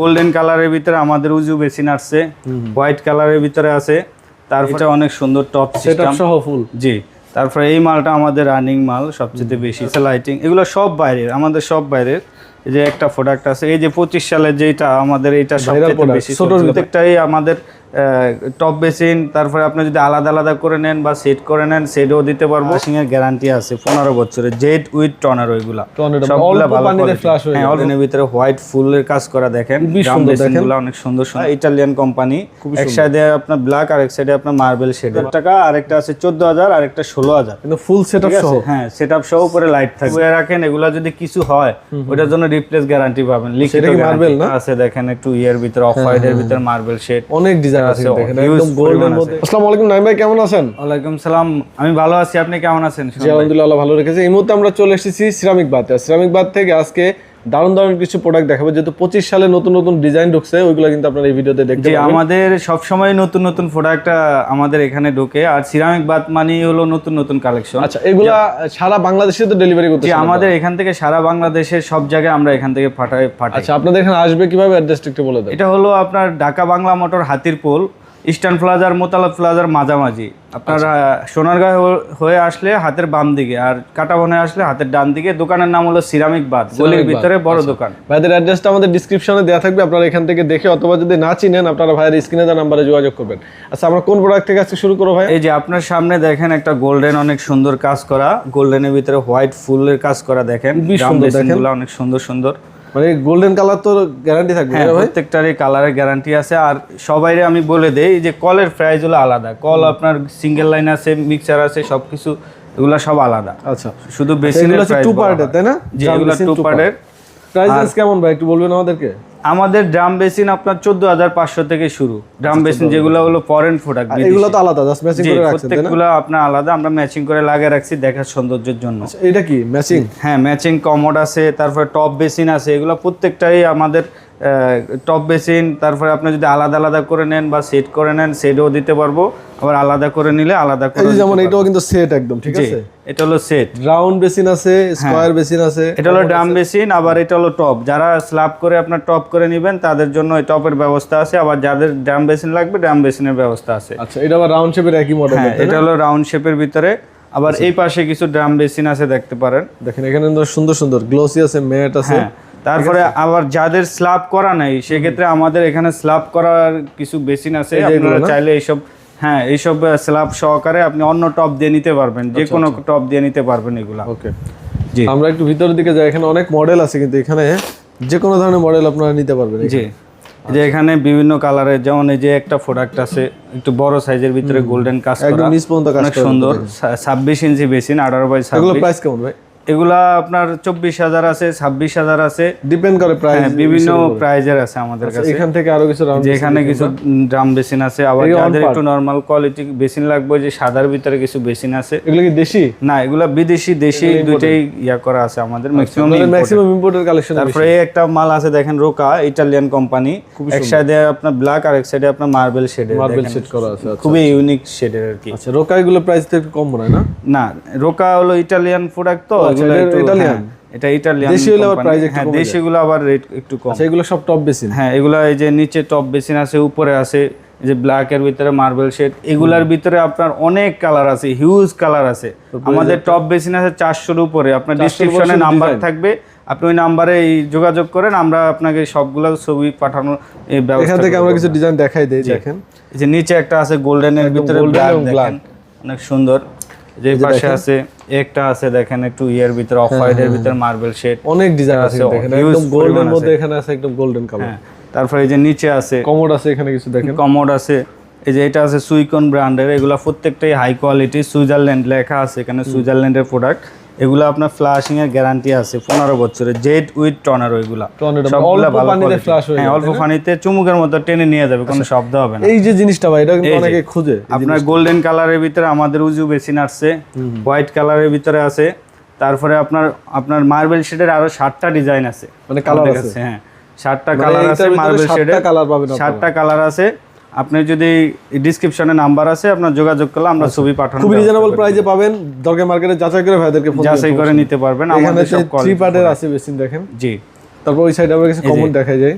Golden কালারের ভিতরে আমাদের উজু বেসিন আসছে। হোয়াইট কালারের ভিতরে আছে। তারপরে অনেক সুন্দর টপ সিস্টেম সহ ফুল জি তারপরে এই মালটা আমাদের রানিং মাল সবচেয়ে বেশি। লাইটিং এগুলো সব বাইরের আমাদের সব বাইরের। এই যে একটা প্রোডাক্ট আছে এই যে পঁচিশ সালের যেটা আমাদের এটা সবচেয়ে বেশি প্রত্যেকটাই আমাদের টপ বেসিন তারপরে আপনি যদি আলাদা আলাদা করে নেন বা সেট করে নেন সেটও দিতে পারব। ওয়াশিং এর গ্যারান্টি আছে পনেরো বছরের জেড উইথ টনারো Tornado, সবগুলা হয়ে হ্যাঁ ভিতরে হোয়াইট ফুলের কাজ করা দেখেন। অনেক সুন্দর সুন্দর। ইটালিয়ান কোম্পানি এক সাইডে আপনার ব্ল্যাক আর এক সাইডে আপনার মার্বেল শেড টাকা আরেকটা আছে চোদ্দ হাজার আরেকটা ষোলো হাজার। কিন্তু ফুল সেট আপ সহ? হ্যাঁ সেটআপ সহ উপরে লাইট থাকবে। রাখেন এগুলা যদি কিছু হয় ওটার জন্য রিপ্লেস গ্যারান্টি পাবেন। লিখিত সেটা? হ্যাঁ, আছে দেখেন একটু ইয়ের ভিতরে অফ হোয়াইট এর ভিতরে মার্বেল শেড অনেক ডিজাইন আছে আছে, একদম গোল্ডের মধ্যে। আসসালামু আলাইকুম নাইম ভাই কেমন আছেন? ওয়ালাইকুম সালাম আমি ভালো আছি আপনি কেমন আছেন? জি আলহামদুলিল্লাহ ভালো রেখেছি। এই মুহূর্তে আমরা চলে এসেছি সিরামিক বাদ সিরামিক বাদ থেকে আজকে দারুণ দারুণ কিছু প্রোডাক্ট দেখাবো। যেহেতু পঁচিশ সালে নতুন নতুন ডিজাইন ঢুকছে ওইগুলো কিন্তু আপনারা এই ভিডিওতে দেখতে পাবেন আমাদের সব সময় নতুন নতুন প্রোডাক্ট আমাদের এখানে ঢোকে। আর সিরামিক বাত মানি হলো নতুন নতুন কালেকশন আচ্ছা এগুলা সারা বাংলাদেশে তো ডেলিভারি করতে আমাদের এখান থেকে সারা বাংলাদেশের সব জায়গায় আমরা এখান থেকে পাঠাই পাঠাই। আচ্ছা আপনাদের এখানে আসবে কীভাবে? অ্যাড্রেসটা একটু বলে দেন। এটা হলো আপনার ঢাকা বাংলা মোটর হাতিরপোল। ইস্টার্ন প্লাজার মোতালা প্লাজার মাঝামাঝি। আপনার আচ্ছা। সোনারগাঁও হয়ে- হয়ে আসলে হাতের বাম দিকে আর কাটাবনে আসলে হাতের ডান দিকে। দোকানের নাম হলো সিরামিক বাদ গলির ভিতরে বড় আচ্ছা। দোকান। ভাইদের অ্যাড্রেসটা আমাদের ডিসক্রিপশনে দেওয়া থাকবে আপনারা এখান থেকে দেখে অথবা যদি না চিনেন আপনারা ভাইয়ের স্ক্রিনে দেওয়া নাম্বারে যোগাযোগ করবেন। আচ্ছা আমরা কোন প্রোডাক্ট থেকে আজকে শুরু করব ভাই? এই যে আপনার সামনে দেখেন একটা গোল্ডেন অনেক সুন্দর কাজ করা। গোল্ডেনের ভিতরে হোয়াইট ফুলের কাজ করা দেখেন। অনেক সুন্দর সুন্দর। মানে গোল্ডেন কালার তো গ্যারান্টি থাকবে হ্যাঁ প্রত্যেকটারই কালারের গ্যারান্টি আছে। আর সবাইরে আমি বলে দেই যে কলের প্রাইস হলো আলাদা। কল আপনার সিঙ্গেল লাইন আছে মিক্সার আছে সবকিছু এগুলা সব আলাদা। আচ্ছা। শুধু এগুলো বেসিনের প্রাইস টু পার্টের তাই না? Drum টু পার্টের প্রাইস কেমন ভাই? একটু বলবেন আমাদেরকে? আমাদের ড্রাম বেসিন আপনার চোদ্দ হাজার পাঁচশো থেকে শুরু। ড্রাম বেসিন যেগুলো হলো ফরেন প্রোডাক্ট এগুলো তো আলাদা জাস্ট ম্যাচিং করে রাখছেন প্রত্যেকগুলো আপনার আলাদা আমরা ম্যাচিং করে লাগিয়ে রাখছি দেখার সৌন্দর্যের জন্য। আচ্ছা, এটা কি ম্যাচিং হ্যাঁ ম্যাচিং কমোড আছে তারপরে টপ বেসিন আছে এগুলো প্রত্যেকটাই আমাদের টপ বেসিন তারপরে আপনি যদি আলাদা আলাদা করে নেন বা সেট করে নেন সেটও দিতে পারব। আবার আলাদা করে নিলে আলাদা করে যেমন এটাও কিন্তু সেট একদম ঠিক আছে? এটা হলো সেট রাউন্ড বেসিন আছে স্কোয়ার বেসিন আছে এটা হলো ড্রাম বেসিন আবার এটা হলো টপ যারা স্ল্যাব করে আপনার টপ করে নেবেন তাদের জন্য এই টপের ব্যবস্থা আছে। আবার যাদের ড্রাম বেসিন লাগবে ড্রাম বেসিনের ব্যবস্থা আছে। আচ্ছা এটা আবার রাউন্ড শেপের একই মডেল হ্যাঁ এটা হলো রাউন্ড শেপের ভিতরে। আবার আচ্ছা। এই পাশে কিছু ড্রাম বেসিন আছে দেখতে পারেন। দেখেন এখানে সুন্দর সুন্দর গ্লোসি আছে ম্যাট আছে। হ্যাঁ। তারপরে আবার যাদের স্ল্যাব করা নাই সেক্ষেত্রে আমাদের এখানে স্ল্যাব করার কিছু বেসিন আছে আপনারা চাইলে এইসব হ্যাঁ এইসব স্ল্যাব সহকারে আপনি অন্য টপ দিয়ে নিতে পারবেন যে আচ্ছা, কোনো টপ দিয়ে নিতে পারবেন এগুলা। ওকে। জি। আমরা একটু ভিতরের দিকে যাই এখানে অনেক মডেল আছে কিন্তু এখানে যে কোনো ধরনের মডেল আপনারা নিতে পারবেন জি। যে এখানে বিভিন্ন কালারের যেমন এই যে একটা প্রোডাক্ট আছে একটু বড় সাইজের ভিতরে গোল্ডেন কাজ একদম করা। নিচ পর্যন্ত কাজ অনেক সুন্দর। ছাব্বিশ ইঞ্চি বেসিন আঠারো বাই 26 এগুলো প্রাইস কেমন ভাই? এগুলা আপনার চব্বিশ হাজার আছে ছাব্বিশ হাজার আছে। ডিপেন্ড করে প্রাইস হ্যাঁ বিভিন্ন প্রাইজের আছে আমাদের কাছে। এখান থেকে আরও কিছু রাউন্ড যে এখানে কিছু ড্রাম বেসিন আছে আবার যাদের একটু নরমাল কোয়ালিটি বেসিন লাগবে যে সাদার ভিতরে কিছু বেসিন আছে। এগুলো কি দেশি? না এগুলা বিদেশি দেশি দুইটাই ইয়া করা আছে আমাদের ম্যাক্সিমাম ম্যাক্সিমাম ইম্পোর্টের কালেকশন তারপরে একটা মাল আছে দেখেন রোকা ইটালিয়ান কোম্পানি এক সাইডে আপনার ব্ল্যাক আর এক সাইডে আপনার মার্বেল শেডের মার্বেল সেট করা আছে আচ্ছা। খুবই ইউনিক শেডের আর কি। আচ্ছা রোকা এগুলো প্রাইস তো একটু কম মনে হয় না? না রোকা হলো ইটালিয়ান প্রোডাক্ট তো আচ্ছা, এগুলো? হ্যাঁ, এটা ইটালিয়ান দেশি আবার price একটু হ্যাঁ দেশিগুলো আবার রেট একটু কম। আচ্ছা এগুলো সব টপ বেসিন হ্যাঁ এগুলা এই যে নিচে টপ বেসিন আছে উপরে আছে যে ব্ল্যাক এর ভিতরে মার্বেল শেড এগুলার ভিতরে আপনার অনেক কালার আছে হিউজ কালার আছে। আমাদের টপ বেসিন আছে চারশোর উপরে। আপনার ডিসক্রিপশনে নাম্বার থাকবে আপনি ওই নাম্বারে যোগাযোগ করেন আমরা আপনাকে সবগুলো ছবি পাঠানোর এই ব্যবস্থা থেকে আমরা কিছু ডিজাইন দেখাই দেই দেখেন। যে নিচে একটা আছে গোল্ডেনের ভিতরে ব্ল্যাক অনেক সুন্দর। যে পাশে আছে একটা আছে দেখেন একটু ইয়ের ভিতর অফ হোয়াইটের ভিতরে মার্বেল শেড অনেক ডিজাইন আছে দেখেন। একদম গোল্ডের মধ্যে এখানে আছে একদম গোল্ডেন কালার হ্যাঁ তারপরে এই যে নিচে আছে কমোড আছে এখানে কিছু দেখেন। কমোড আছে এই যে এটা আছে সুইকন ব্র্যান্ডের এগুলো প্রত্যেকটাই হাই কোয়ালিটি সুইজারল্যান্ড লেখা আছে এখানে সুইজারল্যান্ডের প্রোডাক্ট এগুলো আপনার ফ্লাশিং এর গ্যারান্টি আছে পনেরো বছরের জেড উইথ টনারো এগুলা Tornado, সবগুলা অল্প পানিতে হয়ে অল্প পানিতে চুমুকের মতো টেনে নিয়ে যাবে কোনো শব্দ হবে না। এই যে জিনিসটা ভাই এটা অনেকে খুঁজে আপনার গোল্ডেন কালারের ভিতরে আমাদের উজু বেসিন আসছে হোয়াইট কালারের ভিতরে আছে তারপরে আপনার আপনার মার্বেল শেডের আরও সাতটা ডিজাইন আছে। মানে কালার আছে? হ্যাঁ সাতটা মানে কালার আছে মার্বেল শেডের colour পাবেন আপনারা। সাতটা কালার আছে আপনি যদি ডিসক্রিপশনে নাম্বার আছে আপনার যোগাযোগ করলে আমরা ছবি পাঠানো আচ্ছা। খুবই রিজনেবল প্রাইসে পাবেন। দরকার মার্কেটে যাচাই করে ভাইদেরকে ফোন যাচাই করে নিতে পারবেন আমাদের সব থ্রি পার্টের আছে বেসিন দেখেন। জি। তারপর ওই সাইডে আমরা কিছু কমন দেখা যায়।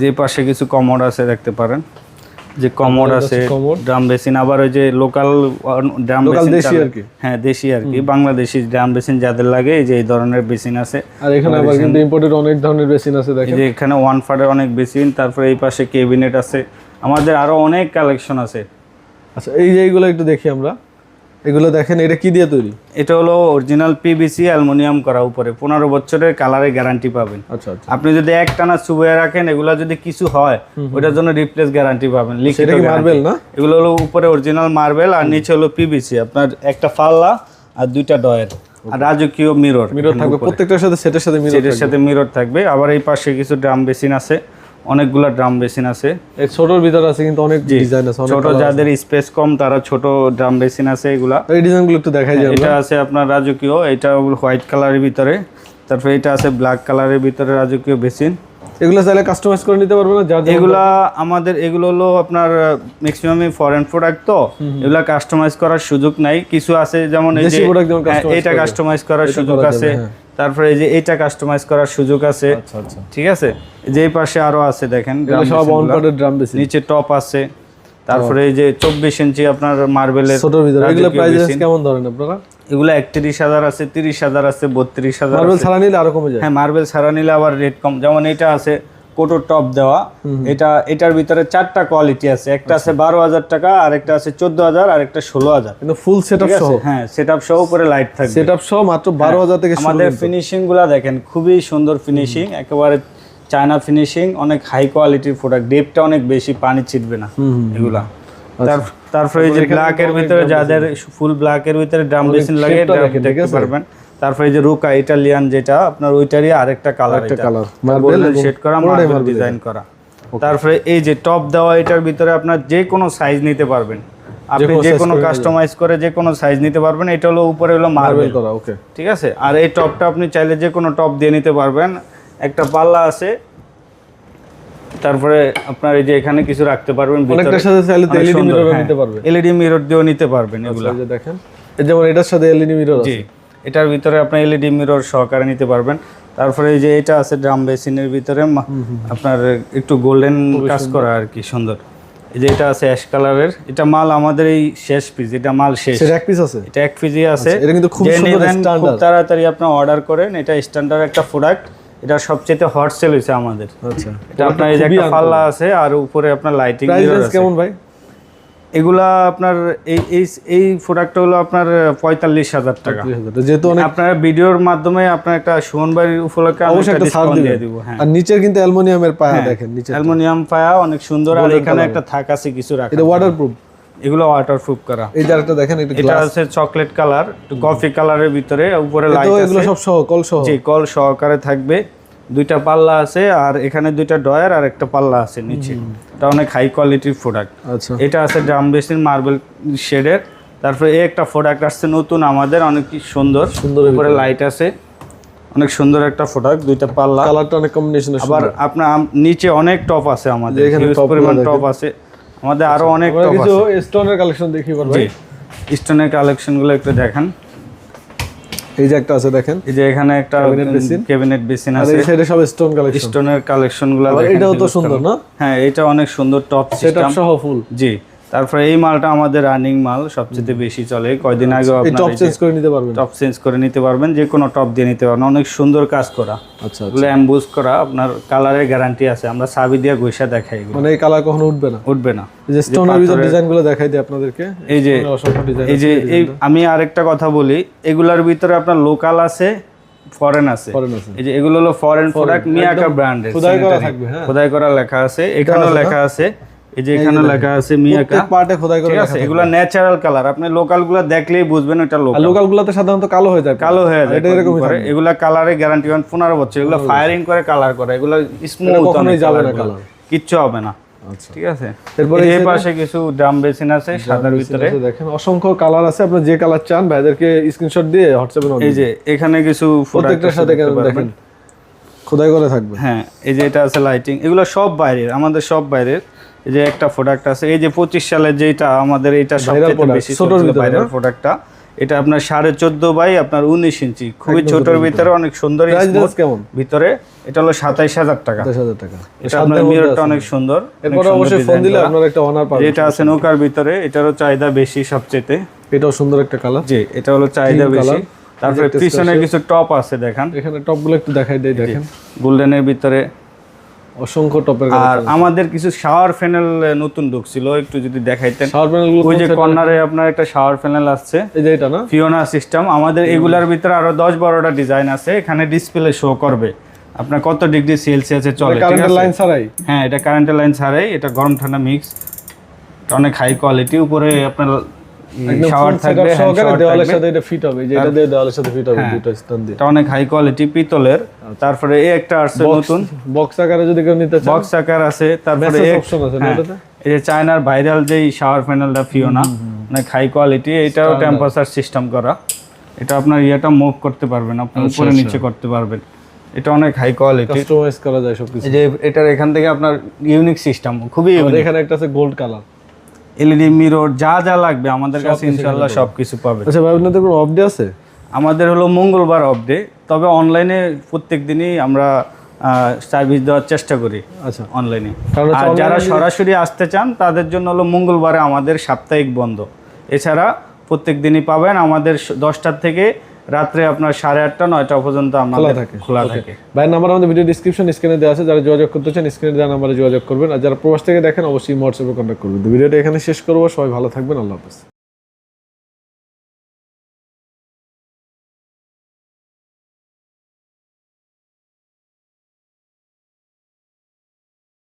যে পাশে কিছু কমোড আছে দেখতে পারেন। যে কমোড আছে ড্রাম বেসিন আবার ওই যে লোকাল ড্রাম বেসিন দেশি আর কি। হ্যাঁ দেশি আর কি। বাংলাদেশি ড্রাম বেসিন যাদের লাগে এই যে এই ধরনের বেসিন আছে। আর এখানে আবার কিন্তু ইম্পোর্টেড অনেক ধরনের বেসিন আছে দেখেন। যে এখানে ওয়ান ফাটের অনেক বেসিন তারপরে এই পাশে কেবিনেট আছে। আমাদের আরও অনেক কালেকশন আছে। আচ্ছা এই যে এইগুলো একটু দেখি আমরা। এগুলো দেখেন এটা কি দিয়ে তৈরি? এটা হলো অরিজিনাল পিভিসি অ্যালুমিনিয়াম করা উপরে। পনেরো বছরের কালারের গ্যারান্টি পাবেন। আচ্ছা আচ্ছা। আপনি যদি এক টানা চুবিয়ে রাখেন এগুলা যদি কিছু হয় ওটার জন্য রিপ্লেস গ্যারান্টি পাবেন লিখিত। মার্বেল না? এগুলো হলো উপরে অরিজিনাল মার্বেল আর নিচে হলো পিভিসি আপনার একটা পাল্লা আর দুইটা ডয়ের আর রাজকীয় মিরর মিরর থাকবে প্রত্যেকটার সাথে সেটের সাথে মিরর সেটার সাথে মিরর থাকবে। আবার এই পাশে কিছু ড্রাম বেসিন আছে। অনেকগুলা ড্রাম বেসিন আছে। ছোটর ভিতরে আছে কিন্তু অনেক ডিজাইন আছে ছোট যাদের স্পেস কম তারা ছোট ড্রাম বেসিন আছে এগুলা। এই ডিজাইনগুলো একটু দেখাই যাবে। এটা আছে আপনার রাজকীয় এটা হোয়াইট কালারের ভিতরে। তারপরে এটা আছে ব্ল্যাক কালারের ভিতরে রাজকীয় বেসিন। এগুলো চাইলে কাস্টমাইজ করে নিতে পারবে না? যার এগুলা আমাদের এগুলো হলো আপনার ম্যাক্সিমামই ফরেন প্রোডাক্ট তো। এগুলা কাস্টমাইজ করার সুযোগ নাই। কিছু আছে যেমন এই যে হ্যাঁ, এটা কাস্টমাইজ করার সুযোগ আছে। হ্যাঁ। তারপরে এই যে এটা কাস্টমাইজ করার সুযোগ আছে। আচ্ছা আচ্ছা। ঠিক আছে? যে পাশে আরও আছে দেখেন সব। Drum basin. নিচে টপ আছে। তারপরে এই যে চব্বিশ ইঞ্চি আপনার মার্বেলের ছোট ভিতরে। এগুলো প্রাইস কেমন ধরেন আপনারা? এগুলো একত্রিশ হাজার আছে তিরিশ হাজার আছে বত্রিশ হাজার মার্বেল ছাড়া নিলে আরও কমে যায়। হ্যাঁ মার্বেল ছাড়া নিলে আবার রেট কম। যেমন এটা আছে কোটো টপ দেওয়া। এটা এটার ভিতরে চারটা কোয়ালিটি আছে। একটা আছে বারো হাজার টাকা আর একটা আছে চোদ্দ হাজার আর একটা ষোলো হাজার। কিন্তু ফুল সেটআপ ঠিক সহ? হ্যাঁ সেট আপ সহ উপরে লাইট থাকবে। সেটআপ সহ মাত্র বারো হাজার থেকে আমাদের ফিনিশিংগুলা দেখেন খুবই সুন্দর ফিনিশিং একেবারে চায়না ফিনিশিং অনেক হাই কোয়ালিটির প্রোডাক্ট ডেপটা অনেক বেশি পানি ছিটবে না এগুলা। আচ্ছা। তারপরে যে ব্ল্যাক এর ভিতরে যাদের ফুল ব্ল্যাক এর ভিতরে ড্রাম বেসিন লাগে এটা দেখতে পারবেন। তারপরে যে রুকা ইটালিয়ান যেটা আপনার ওইটারই আরেকটা কালার একটা marble এবং শেড করা মার্বেল ডিজাইন করা। তারপরে এই যে টপ দেওয়া এটার ভিতরে আপনার যে কোনো সাইজ নিতে পারবেন। আপনি যে কোনো কাস্টমাইজ করে যে কোনো সাইজ নিতে পারবেন এটা হলো উপরে হলো মার্বেল মার্বেল। করা ওকে ঠিক আছে? আর এই টপটা আপনি চাইলে যে কোনো টপ দিয়ে নিতে পারবেন। একটা পাল্লা আছে। তারপরে আপনার এই যে এখানে কিছু রাখতে পারবেন অনেকটার সাথে চাইলে এলইডি মিরর নিতে পারবেন এলইডি মিরর দিয়েও নিতে পারবেন এগুলো। যে দেখেন এই যেমন এটার সাথে এলইডি মিরর আছে। এটার ভিতরে আপনি এলইডি মিরর সহকারে নিতে পারবেন। তারপরে এই যে এটা আছে ড্রাম বেসিনের ভিতরে আপনার একটু গোল্ডেন কাজ করা আর কি সুন্দর। এই যে এটা আছে অ্যাশ কালারের এটা মাল আমাদের এই শেষ পিস এটা মাল শেষ। সেটা এক পিস আছে? এটা এক পিজি আছে। এটা কিন্তু খুব সুন্দর খুব তাড়াতাড়ি আপনি অর্ডার করেন এটা স্ট্যান্ডার্ড একটা প্রোডাক্ট এটা সবচেয়ে হট সেল হয়েছে আমাদের। আচ্ছা। এটা আপনার এই যে একটা পাল্লা আছে আর উপরে আপনার লাইটিং প্রাইস কেমন ভাই? এগুলা আপনার এই এই এই প্রোডাক্টটা হলো আপনার পঁয়তাল্লিশ হাজার টাকা। যেহেতু অনেক আপনার ভিডিওর মাধ্যমে আপনার একটা সুমন বাড়ির উপলক্ষে অবশ্যই একটা একটা ছাড় দিয়ে দিব হ্যাঁ। আর নিচের কিন্তু অ্যালুমিনিয়ামের পায়া দেখেন নিচে অ্যালুমিনিয়াম পায়া অনেক সুন্দর আর এখানে একটা থাক আছে কিছু রাখা এটা ওয়াটারপ্রুফ এগুলো ওয়াটারপ্রুফ করা। এই যে আরেকটা দেখেন এটা এটা আছে চকলেট কালার একটু কফি কালারের ভিতরে উপরে লাইট এগুলো আছে। সব সহ কল সহ যে কল সহকারে থাকবে। দুইটা পাল্লা আছে আর এখানে দুইটা ডয়ার আর একটা পাল্লা আছে নিচে। এটা অনেক হাই কোয়ালিটির প্রোডাক্ট আচ্ছা। এটা আছে ড্রাম বেসিন মার্বেল শেডের। তারপরে এই একটা প্রোডাক্ট আসছে নতুন আমাদের অনেক সুন্দর। সুন্দর উপরে লাইট আছে। অনেক সুন্দর একটা প্রোডাক্ট দুইটা পাল্লা। কালারটা অনেক কম্বিনেশন আবার আপনার নিচে অনেক টপ আছে আমাদের। এখানে পরিমাণ টপ আছে। আমাদের আরও অনেক আমরা টপ কিছু আছে। স্টোনের কালেকশন দেখি পারবে জি। স্টোনের কালেকশনগুলো একটু দেখান। এই যে একটা আছে দেখেন। এই যে এখানে একটা ক্যাবিনেট বেসিন আছে এই সাইডে সব স্টোন কালেকশন স্টোনের কালেকশনগুলো দেখেন, এটাও তো সুন্দর না? হ্যাঁ এটা অনেক সুন্দর টপ সিস্টেম সেটআপ সহ ফুল জি। তারপরে এই মালটা আমাদের রানিং মাল সবচেয়ে বেশি চলে। কয়দিন আগে এই টপ চেঞ্জ করে নিতে পারবেন? টপ চেঞ্জ করে নিতে পারবেন যে কোনো টপ দিয়ে নিতে পারবেন। অনেক সুন্দর কাজ করা। আচ্ছা এগুলো অ্যাম্বুজ করা আপনার কালারের গ্যারান্টি আছে। আমরা সাবি দিয়ে গৈসা দেখাই মানে এই কালার কখনো উঠবে না? উঠবে না। এই যে স্টোনের ভিতর ডিজাইনগুলো দেখাই দিই আপনাদেরকে। এই যে এই যে এই আমি আরেকটা কথা বলি এগুলার ভিতরে আপনার লোকাল আছে ফরেন আছে। ফরেন আছে। এই যে এগুলো হলো ফরেন প্রোডাক্ট মিয়াকা ব্র্যান্ডের খোদাই করা থাকবে হ্যাঁ। খোদাই করা লেখা আছে এখানেও লেখা আছে। এই যে এখানে লেখা আছে মিয়াকা পার্টে খোদাই করে আছে এগুলো ন্যাচারাল কালার আপনি লোকালগুলো দেখলেই বুঝবেন আর লোকাল লোকাল গুলাতে সাধারণত কালো হয়ে যায়। কালো হয়ে যায় এটা এরকমই করে এগুলা কালারে গ্যারান্টি পান পনেরো বছর। এগুলো ফায়ারিং করে কালার করে। এগুলো স্মুথ কখনোই যাবে না কালার কিচ্ছু হবে না। আচ্ছা। ঠিক আছে? এরপরে এই পাশে কিছু ড্রাম বেসিন আছে সাদার ভিতরে। দেখেন। অসংখ্য কালার আছে। আপনি যে কালার চান ভাইদেরকে স্ক্রিনশট দিয়ে হোয়াটসঅ্যাপে এই যে এখানে কিছু প্রত্যেকটার সাথে দেখেন? খোদাই করে থাকবে। হ্যাঁ এই যে এটা আছে লাইটিং এগুলো সব বাইরের আমাদের সব বাইরের। এই যে একটা প্রোডাক্ট আছে এই যে পঁচিশ সালের যেটা আমাদের এটা সবচেয়ে বেশি প্রোডাক্টটা এটা আপনার সাড়ে চোদ্দ বাই আপনার উনিশ ইঞ্চি। খুবই ছোটর ভিতরে। অনেক সুন্দর কেমন? ভিতরে এটা হলো সাতাইশ হাজার টাকা। টাকা। এটা আপনার মিররটা অনেক সুন্দর এটা আছে নৌকার ভিতরে এটারও চাহিদা বেশি সবচেয়ে এটাও সুন্দর একটা কালার জি এটা হলো চাহিদা বেশি। তারপরে পিছনে কিছু টপ আছে দেখেন। এখানে টপগুলো একটু দেখাই দেই দেখেন। গোল্ডেনের ভিতরে অসংখ্য টপের আর আমাদের কিছু শাওয়ার প্যানেল নতুন ঢুকছিল একটু যদি দেখাইতেন। শাওয়ার ওই যে কর্নারে আপনার একটা শাওয়ার প্যানেল আসছে। এই যে এটা না? ফিওনা সিস্টেম আমাদের এগুলার ভিতরে আরও দশ বারোটা ডিজাইন আছে এখানে ডিসপ্লে শো করবে। আপনার কত ডিগ্রি সেলসিয়াসে চলে কারেন্টের লাইন ছাড়াই? হ্যাঁ এটা কারেন্টের লাইন ছাড়াই এটা গরম ঠান্ডা মিক্স অনেক হাই কোয়ালিটি উপরে আপনার শাওয়ার থাকবে দেওয়ালের সাথে এটা ফিট হবে যে এটা দেওয়ালের সাথে ফিট হবে দুটো স্থান দিয়ে। এটা অনেক হাই কোয়ালিটি পিতলের। তারপরে এই একটা আসছে নতুন। বক্স আকারে যদি কেউ নিতে চান বক্স আকার আছে তারপরে আছে হ্যাঁ? এই যে চায়নার ভাইরাল যেই শাওয়ার প্যানেলটা ফিওনা অনেক হাই কোয়ালিটি এটাও টেম্পারেচার সিস্টেম করা। এটা আপনার ইয়েটা মুভ করতে পারবেন আপনি আচ্ছা, উপরে নিচে করতে পারবেন। এটা অনেক হাই কোয়ালিটি কাস্টমাইজ করা যায় সবকিছু। যে এটার এখান থেকে আপনার ইউনিক সিস্টেম খুবই এখানে একটা আছে গোল্ড কালার এলইডি মিরর যা যা লাগবে আমাদের কাছে ইনশাল্লাহ সবকিছু পাবে। আচ্ছা ভাই আপনাদের কোনো অফ ডে আছে? আমাদের হলো মঙ্গলবার অফ ডে তবে অনলাইনে প্রত্যেক দিনই আমরা সার্ভিস দেওয়ার চেষ্টা করি আচ্ছা। অনলাইনে আর যারা সরাসরি আসতে চান তাদের জন্য হলো মঙ্গলবারে আমাদের সাপ্তাহিক বন্ধ। এছাড়া প্রত্যেক দিনই পাবেন আমাদের দশটার থেকে রাত্রে আপনার সাড়ে আটটা নয়টা পর্যন্ত খোলা থাকে। খোলা থাকে। ভাইয়ের নাম্বার আমাদের ভিডিও ডিসক্রিপশন স্ক্রিনে দেওয়া আছে। যারা যোগাযোগ করতে চান স্ক্রিনে দেওয়া নাম্বারে যোগাযোগ করবেন। আর যারা প্রবাস থেকে দেখেন অবশ্যই হোয়াটসঅ্যাপে কন্ট্যাক্ট করবেন। ভিডিওটা এখানে শেষ করব। সবাই ভালো থাকবেন। আল্লাহ হাফেজ।